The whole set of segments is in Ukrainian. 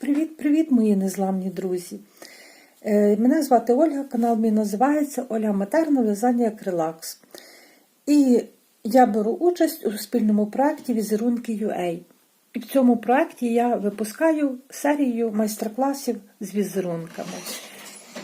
Привіт-привіт, мої незламні друзі! Е, Мене звати Ольга, канал мій називається Оля Матерна в'язання як релакс. І я беру участь у спільному проєкті Візерунки UA. І в цьому проєкті я випускаю серію майстер-класів з візерунками.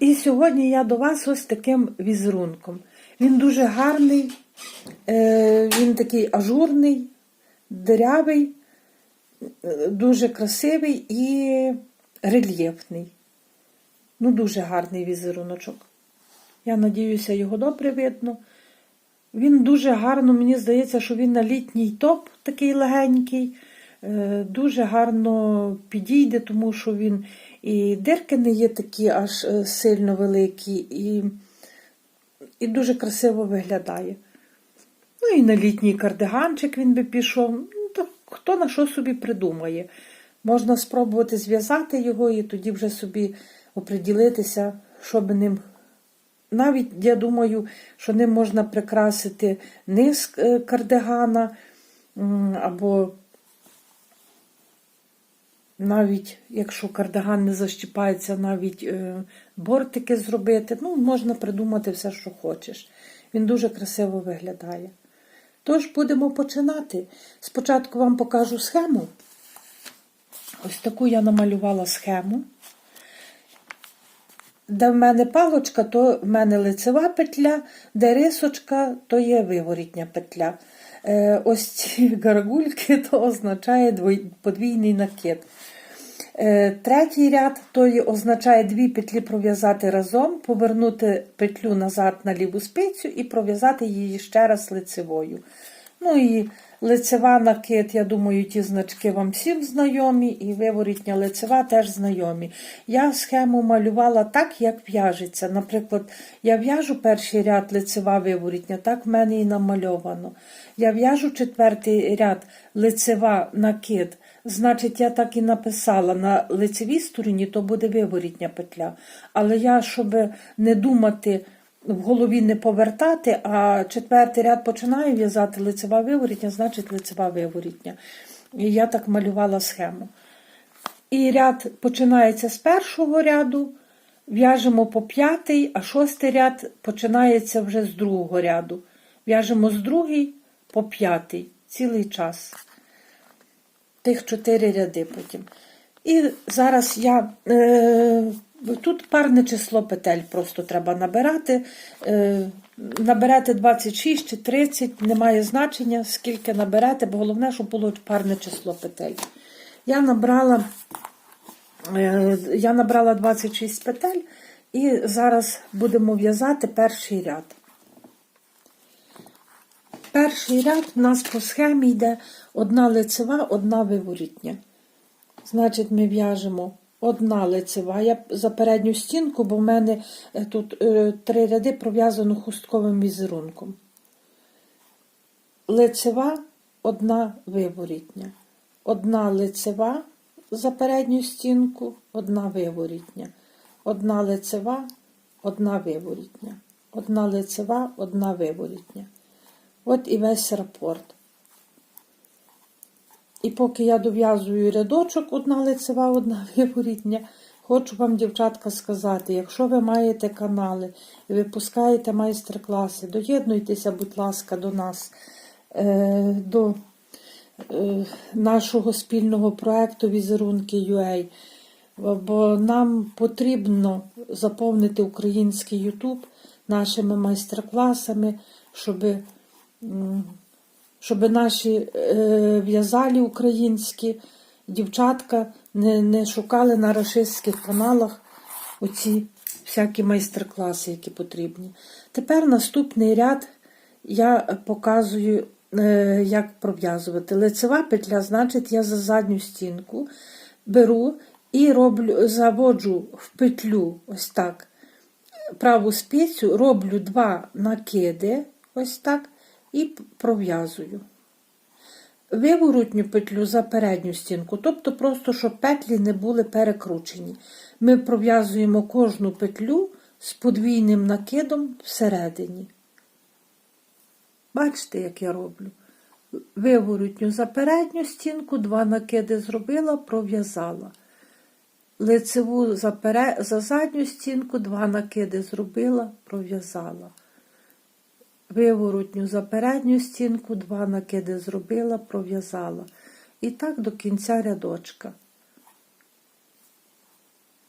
І сьогодні я до вас ось таким візерунком. Він дуже гарний, е, він такий ажурний, дирявий, дуже красивий і рельєфний. Ну, дуже гарний візеруночок. Я надіюся, його добре видно. Він дуже гарно, мені здається, що він на літній топ такий легенький. е, Дуже гарно підійде, тому що він і дирки не є такі аж е, сильно великі, і, і дуже красиво виглядає. Ну і на літній кардиганчик він би пішов. То хто на що собі придумає. Можна спробувати зв'язати його і тоді вже собі оприділитися, що би ним. Навіть я думаю, що ним можна прикрасити низ е, кардигана, або навіть, якщо кардиган не защіпається, навіть е, бортики зробити. Ну, можна придумати все, що хочеш. Він дуже красиво виглядає. Тож будемо починати. Спочатку вам покажу схему. Ось таку я намалювала схему. Де в мене палочка, то в мене лицева петля, де рисочка, то є виворітня петля. Е, ось ці гаргульки то означає подвійний накид. Е, Третій ряд то є, означає дві петлі пров'язати разом, повернути петлю назад на ліву спицю і пров'язати її ще раз лицевою. Ну і лицева накид, я думаю, ті значки вам всім знайомі, і виворітня лицева теж знайомі. Я схему малювала так, як в'яжеться. Наприклад, я в'яжу перший ряд лицева виворітня, так в мене і намальовано. Я в'яжу четвертий ряд лицева накид. Значить, я так і написала на лицевій стороні, то буде виворітня петля. Але я, щоб не думати, в голові не повертати, а четвертий ряд починаю в'язати лицева виворітня, значить лицева виворітня. І я так малювала схему. І ряд починається з першого ряду, в'яжемо по п'ятий, а шостий ряд починається вже з другого ряду. В'яжемо з другий по п'ятий цілий час тих чотири ряди потім. І зараз я е, тут парне число петель просто треба набирати. Е, наберете 26 чи 30, немає значення, скільки наберете, бо головне, щоб було парне число петель. Я набрала, е, я набрала 26 петель і зараз будемо в'язати перший ряд. Перший ряд у нас по схемі йде одна лицева, одна виворітня. Значить, ми в'яжемо одна лицева. Я за передню стінку, бо в мене е, тут е, три ряди пров'язано хустковим візерунком. Лицева, одна виворітня. Одна лицева за передню стінку, одна виворітня. Одна лицева, одна виворітня. Одна лицева, одна виворітня. От і весь рапорт. І поки я дов'язую рядочок, одна лицева, одна виворітня, хочу вам, дівчатка, сказати, якщо ви маєте канали і випускаєте майстер-класи, доєднуйтеся, будь ласка, до нас, е, до е, нашого спільного проєкту Візерунки UA. Бо нам потрібно заповнити український Ютуб нашими майстер-класами, щоб щоб наші е, в'язалі українські дівчатка не, не шукали на рашистських каналах оці всякі майстер-класи, які потрібні. Тепер наступний ряд я показую, е, як пров'язувати. Лицева петля, значить, я за задню стінку беру і роблю, заводжу в петлю ось так. Праву спицю, роблю два накиди, ось так і пров'язую. Виворотню петлю за передню стінку, тобто просто, щоб петлі не були перекручені. Ми пров'язуємо кожну петлю з подвійним накидом всередині. Бачите, як я роблю? Виворотню за передню стінку, два накиди зробила, пров'язала. лицеву за, пере... за задню стінку, два накиди зробила, пров'язала. Виворотню за передню стінку, два накиди зробила, пров'язала. І так до кінця рядочка.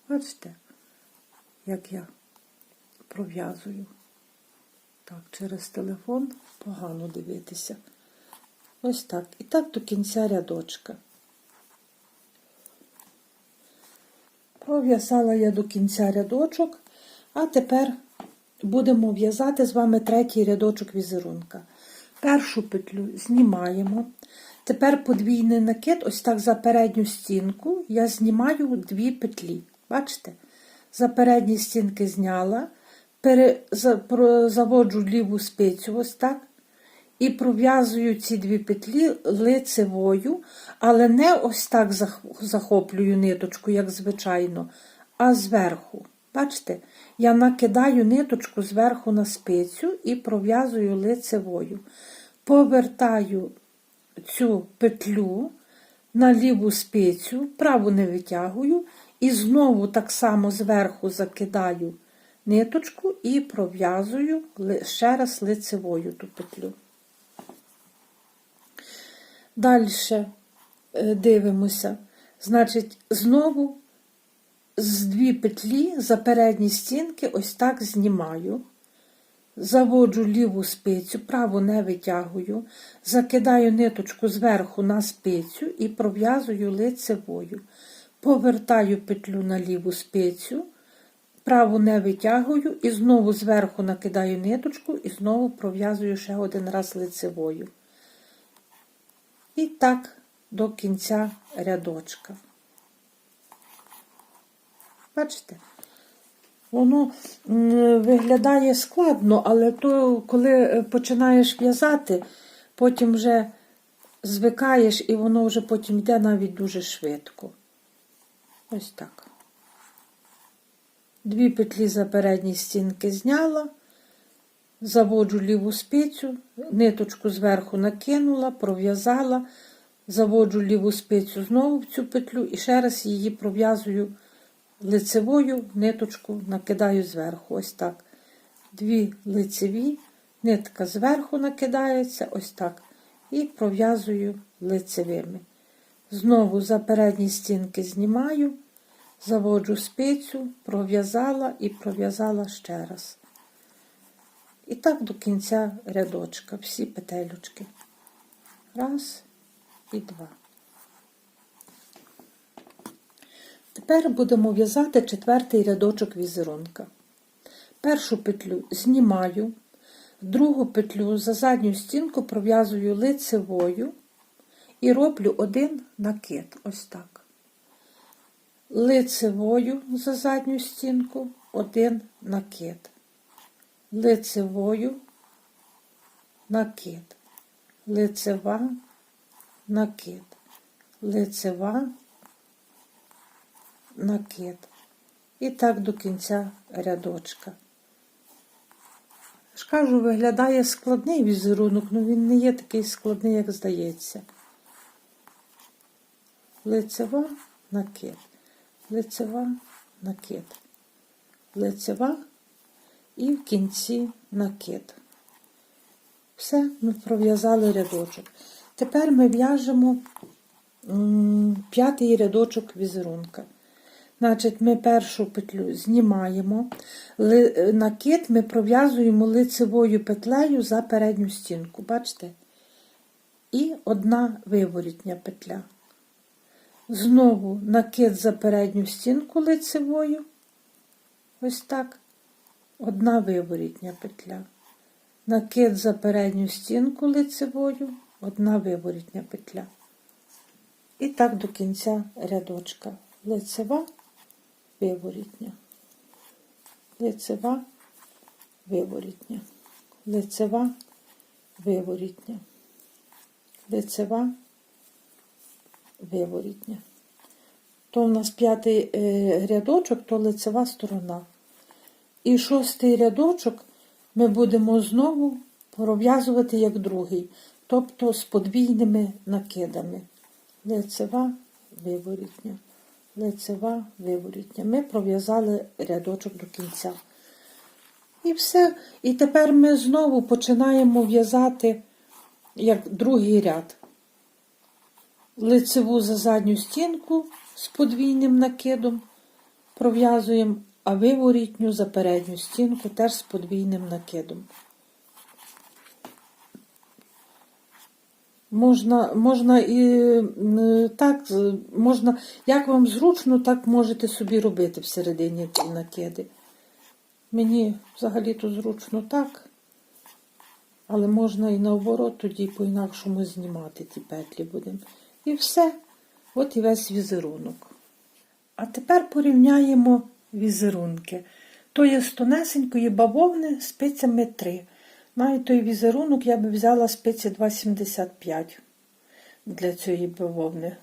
Бачите, як я пров'язую. Так, через телефон погано дивитися. Ось так. І так до кінця рядочка. Пров'язала я до кінця рядочок, а тепер будемо в'язати з вами третій рядочок візерунка. Першу петлю знімаємо. Тепер подвійний накид, ось так за передню стінку, я знімаю дві петлі. Бачите? За передні стінки зняла, заводжу ліву спицю, ось так. І пров'язую ці дві петлі лицевою, але не ось так захоплюю ниточку, як звичайно, а зверху. Бачите, я накидаю ниточку зверху на спицю і пров'язую лицевою. Повертаю цю петлю на ліву спицю, праву не витягую, і знову так само зверху закидаю ниточку і пров'язую ще раз лицевою ту петлю. Далі дивимося. Значить, знову з дві петлі за передні стінки ось так знімаю. Заводжу ліву спицю, праву не витягую, закидаю ниточку зверху на спицю і пров'язую лицевою. Повертаю петлю на ліву спицю, праву не витягую і знову зверху накидаю ниточку і знову пров'язую ще один раз лицевою. І так до кінця рядочка. Бачите? Воно виглядає складно, але то, коли е, починаєш в'язати, потім вже звикаєш і воно вже потім йде навіть дуже швидко. Ось так. Дві петлі за передні стінки зняла, заводжу ліву спицю, ниточку зверху накинула, пров'язала, заводжу ліву спицю знову в цю петлю і ще раз її пров'язую лицевою ниточку накидаю зверху. Ось так. Дві лицеві, нитка зверху накидається, ось так. І пров'язую лицевими. Знову за передні стінки знімаю, заводжу спицю, пров'язала і пров'язала ще раз. І так до кінця рядочка, всі петелючки. Раз і два. Тепер будемо в'язати четвертий рядочок візерунка. Першу петлю знімаю, другу петлю за задню стінку пров'язую лицевою і роблю один накид. Ось так. Лицевою за задню стінку один накид. Лицевою накид. Лицева, накид. Лицева, накид. І так до кінця рядочка. ж кажу, виглядає складний візерунок, але він не є такий складний, як здається. Лицева накид, лицева накид, лицева і в кінці накид. Все, ми пров'язали рядочок. Тепер ми в'яжемо п'ятий рядочок візерунка. Значить, ми першу петлю знімаємо, накид ми пров'язуємо лицевою петлею за передню стінку, бачите? І одна виворітня петля. Знову накид за передню стінку лицевою. Ось так. Одна виворітня петля. Накид за передню стінку лицевою, одна виворітня петля. І так до кінця рядочка. Лицева, виворітня. Лицева, виворітня. Лицева, виворітня. Лицева, виворітня. То в нас п'ятий е, рядочок, то лицева сторона. І шостий рядочок ми будемо знову пров'язувати як другий, тобто з подвійними накидами. Лицева, виворітня, лицева, виворітня. Ми пров'язали рядочок до кінця. І все. І тепер ми знову починаємо в'язати як другий ряд. Лицеву за задню стінку з подвійним накидом пров'язуємо, а виворітню за передню стінку теж з подвійним накидом. Можна, можна і так, можна, як вам зручно, так можете собі робити всередині накиди. Мені взагалі-то зручно так, але можна і наоборот тоді по-інакшому знімати ті петлі будемо. І все. От і весь візерунок. А тепер порівняємо візерунки. То є з тонесенької бавовни спицями 3. Навіть той візерунок я би взяла спиці 2,75 для цієї бавовни.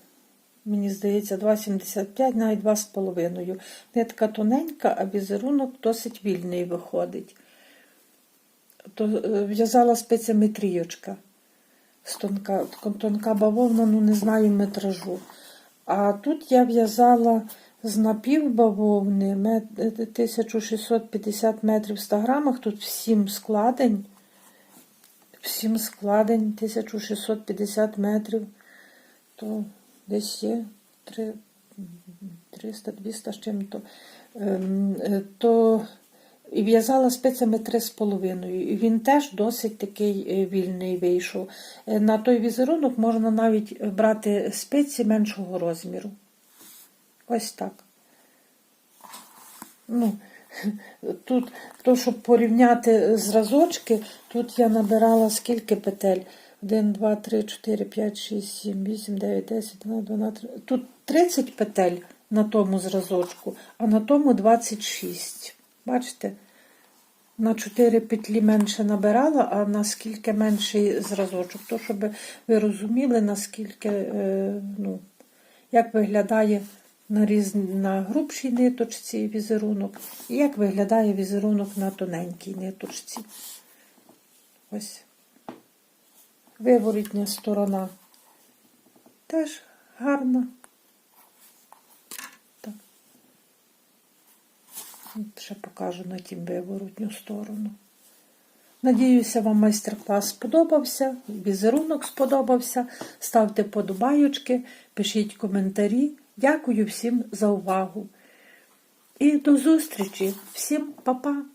Мені здається, 2,75, навіть 2,5. Нитка тоненька, а візерунок досить вільний виходить. То е, в'язала спицями трійочка. З Тонка, тонка бавовна, ну не знаю метражу. А тут я в'язала з напівбавовни мет- е, 1650 метрів в 100 грамах, тут 7 складень. 7 складень 1650 метрів, то десь є 300-200 з чим-то. Ем, е, то і в'язала спицями 3,5. І він теж досить такий е, вільний вийшов. Е, На той візерунок можна навіть брати спиці меншого розміру. Ось так. Ну, тут, то, щоб порівняти зразочки, тут я набирала скільки петель? 1, 2, 3, 4, 5, 6, 7, 8, 9, 10, 12, 12. Тут 30 петель на тому зразочку, а на тому 26. Бачите? На 4 петлі менше набирала, а наскільки менший зразочок. То, щоб ви розуміли, наскільки, е, ну, як виглядає на, різ... на грубшій ниточці візерунок, і як виглядає візерунок на тоненькій ниточці. Ось. Виворітня сторона теж гарна. Так. Ще покажу на тім виворотню сторону. Надіюся, вам майстер-клас сподобався, візерунок сподобався. Ставте подобайочки, пишіть коментарі. Дякую всім за увагу. І до зустрічі. Всім па-па!